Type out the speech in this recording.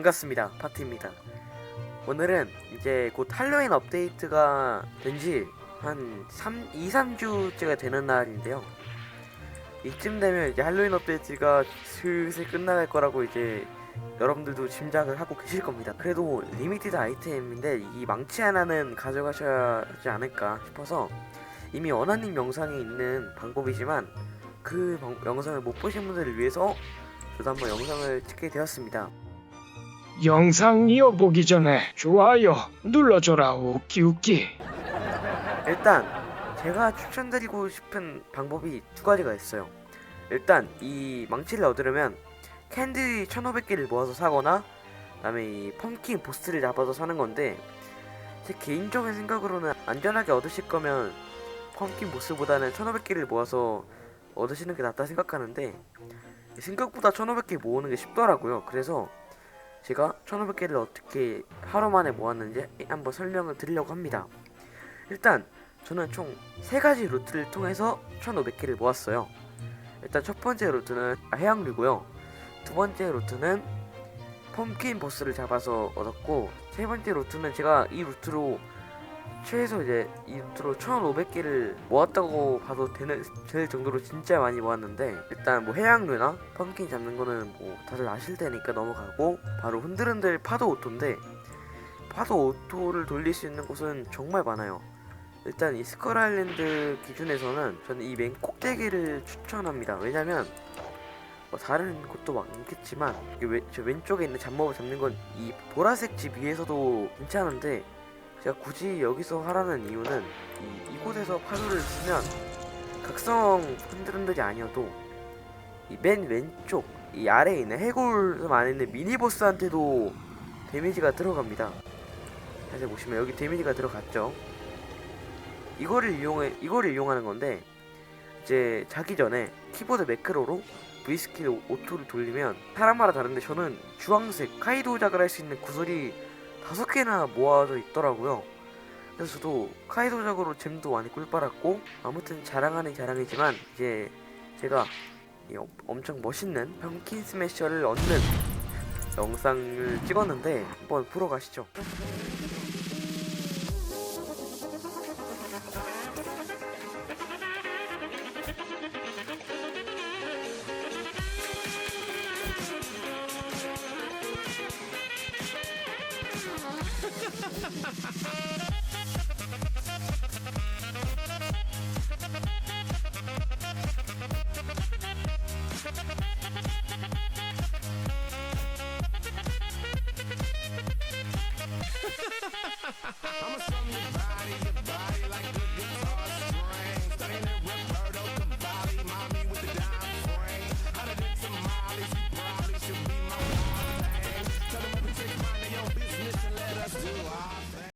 반갑습니다. 파티입니다. 오늘은 이제 곧 할로윈 업데이트가 된 지 한 3, 2, 3주째가 되는 날인데요. 이쯤 되면 이제 할로윈 업데이트가 슬슬 끝나갈 거라고 이제 여러분들도 짐작을 하고 계실 겁니다. 그래도 리미티드 아이템인데 이 망치 하나는 가져가셔야 하지 않을까 싶어서 이미 원하님 영상에 있는 방법이지만 그 방- 영상을 못 보신 분들을 위해서 저도 한번 영상을 찍게 되었습니다. 영상 이어보기 전에 좋아요 눌러줘라 웃기 웃기 일단 제가 추천드리고 싶은 방법이 두 가지가 있어요. 일단 이 망치를 얻으려면 캔디 1500개를 모아서 사거나 그다음에 이 펌킨 보스를 잡아서 사는 건데 제 개인적인 생각으로는 안전하게 얻으실 거면 펌킨 보스보다는 1500개를 모아서 얻으시는 게 낫다 생각하는데 생각보다 1500개 모으는 게 쉽더라고요. 그래서 제가 1500개를 어떻게 하루 만에 모았는지 한번 설명을 드리려고 합니다. 일단 저는 총세 가지 루트를 통해서 1500개를 모았어요. 일단 첫 번째 루트는 해양류고요. 두 번째 루트는 펌킨 보스를 잡아서 얻었고 세 번째 루트는 제가 이 루트로 최소 이제 이 루트로 1500개를 모았다고 봐도 되는 될 정도로 진짜 많이 모았는데 일단 뭐 해양류나 펌킨 잡는 거는 뭐 다들 아실 테니까 넘어가고 바로 흔들흔들 파도 오토인데 파도 오토를 돌릴 수 있는 곳은 정말 많아요. 일단 이 스컬 아일랜드 기준에서는 저는 이 맨 꼭대기를 추천합니다. 왜냐면 뭐 다른 곳도 많겠지만 왼- 저 왼쪽에 있는 잡몹을 잡는 건 이 보라색 집 위에서도 괜찮은데 제가 굳이 여기서 하라는 이유는 이, 이곳에서 파도를 쓰면 각성 흔들흔들이 아니어도 이 맨 왼쪽 이 아래에 있는 해골 안에 있는 미니보스한테도 데미지가 들어갑니다. 다시 보시면 여기 데미지가 들어갔죠. 이거를 이용해 이거를 이용하는 건데 이제 자기 전에 키보드 매크로로 V 스킬 오토를 돌리면 사람마다 다른데 저는 주황색 카이도 작을 할 수 있는 구슬이 다섯 개나 모아져 있더라고요. 그래서 저도 카이도 작으로 잼도 많이 꿀빨았고 아무튼 자랑하는 자랑이지만 이제 제가 엄청 멋있는 펌킨 스매셔를 얻는 영상을 찍었는데 한번 보러 가시죠. Ha ha ha ha!